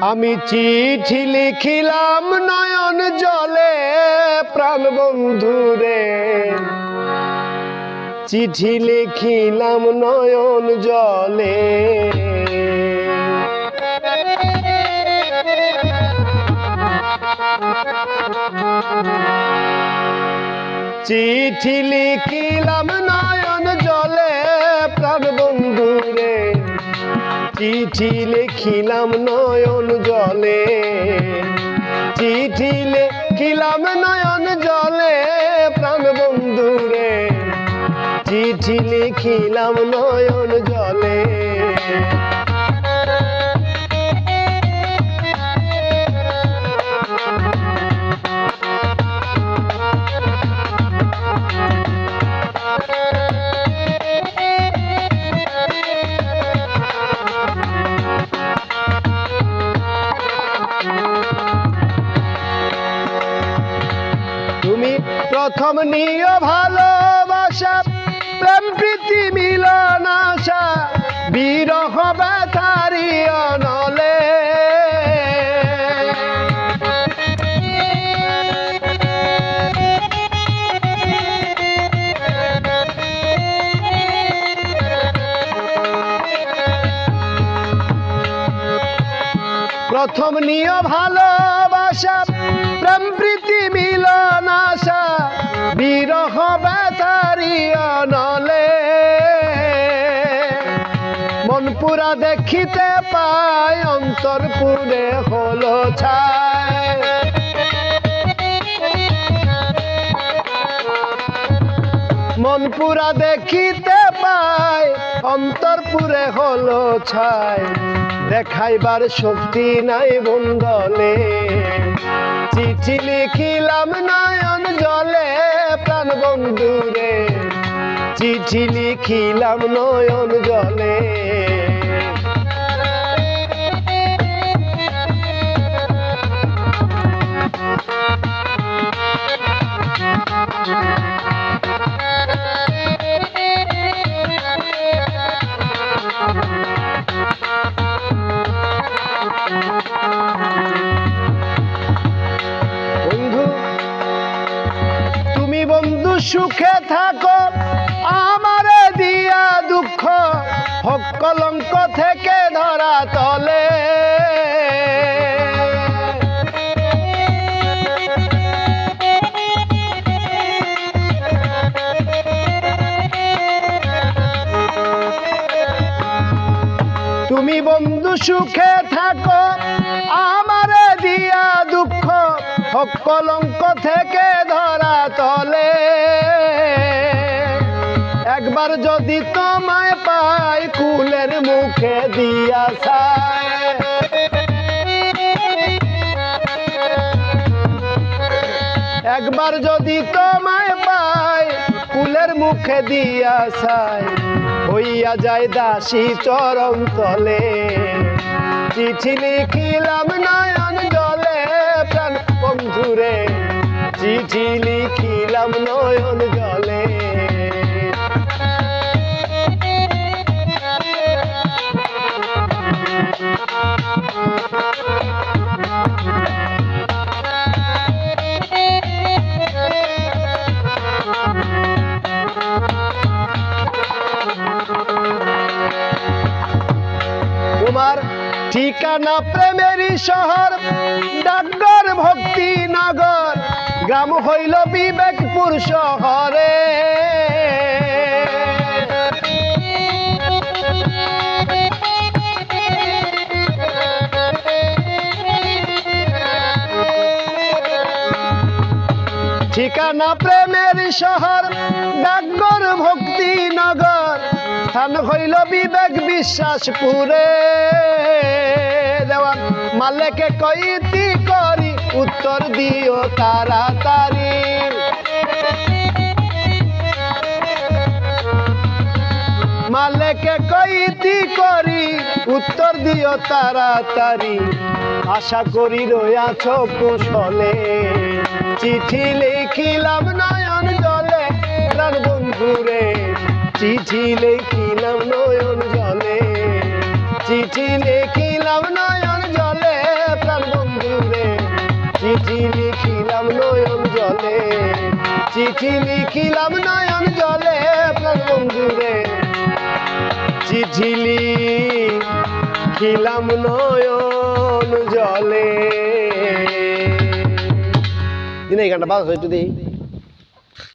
আমি চিঠি লিখিলাম নয়ন জলে প্রাণ বন্ধুরে চিঠি লিখিলাম নয়ন জলে। চিঠি লিখিলাম নয়ন চিঠি লিখিলাম নয়ন জলে। চিঠি লিখিলাম নয়ন জলে প্রাণ বন্ধুরে। চিঠি লিখিলাম নয়ন জলে। প্রথম নিয় ভালোবাসা প্রেম প্রীতি মিলন আশা বিরহ ব্যথারি প্রথম নিয় ভালোবাসা, প্রেম, প্রীতি, মিলন, আশা বিরহ অনলে। মন পুরা দেখিতে পায়, অন্তর পুরে হলো ছায়। মন পুরা দেখিতে পায়, অন্তর পুরে হলো ছাই দেখাইবার শক্তি নাই বন্ধলে চিঠি লিখিলাম নয়ন জলে প্রাণ বন্ধুরে। চিঠি লিখিলাম নয়ন জলে। সুখে থাকো, আমারে দিয়া দুঃখ হক কলঙ্ক থেকে ধরা তলে। তুমি বন্ধু সুখে থাকো, আমারে দিয়া হক কলঙ্ক থেকে ধরা তলে। একবার যদি তোমায় পাই কুলের মুখে দিয়া একবার যদি তোমায় পাই কুলের মুখে দিয়া ছায় হইয়া যায় দাসী চরম তলে। চিঠি লিখিলাম ঠিকানা প্রেমেরই শহর, ডাকঘর ভক্তি নগর, গ্রাম হইল বিবেকপুর শহরে। ঠিকানা প্রেমের শহর, ডাকঘর ভক্তি নগর হইল বিবেক বিশ্বাস পুরে দেওয়ান মালেকে কইতি করি, উত্তর দিও তাড়াতাড়ি। মালেকে কইতি করি, উত্তর দিও তাড়াতাড়ি। আশা করি রয়াছ কুশলে। চিঠি লিখিলাম নয়ন জলে বন্ধুরে। চিঠি লিখিলাম চিঠি লিখিলাম নয়ন জলে প্রাণ বন্ধুরে। চিঠি লিখিলাম নয়ন জলে। দিনে এই গানটা বাস একটু দিই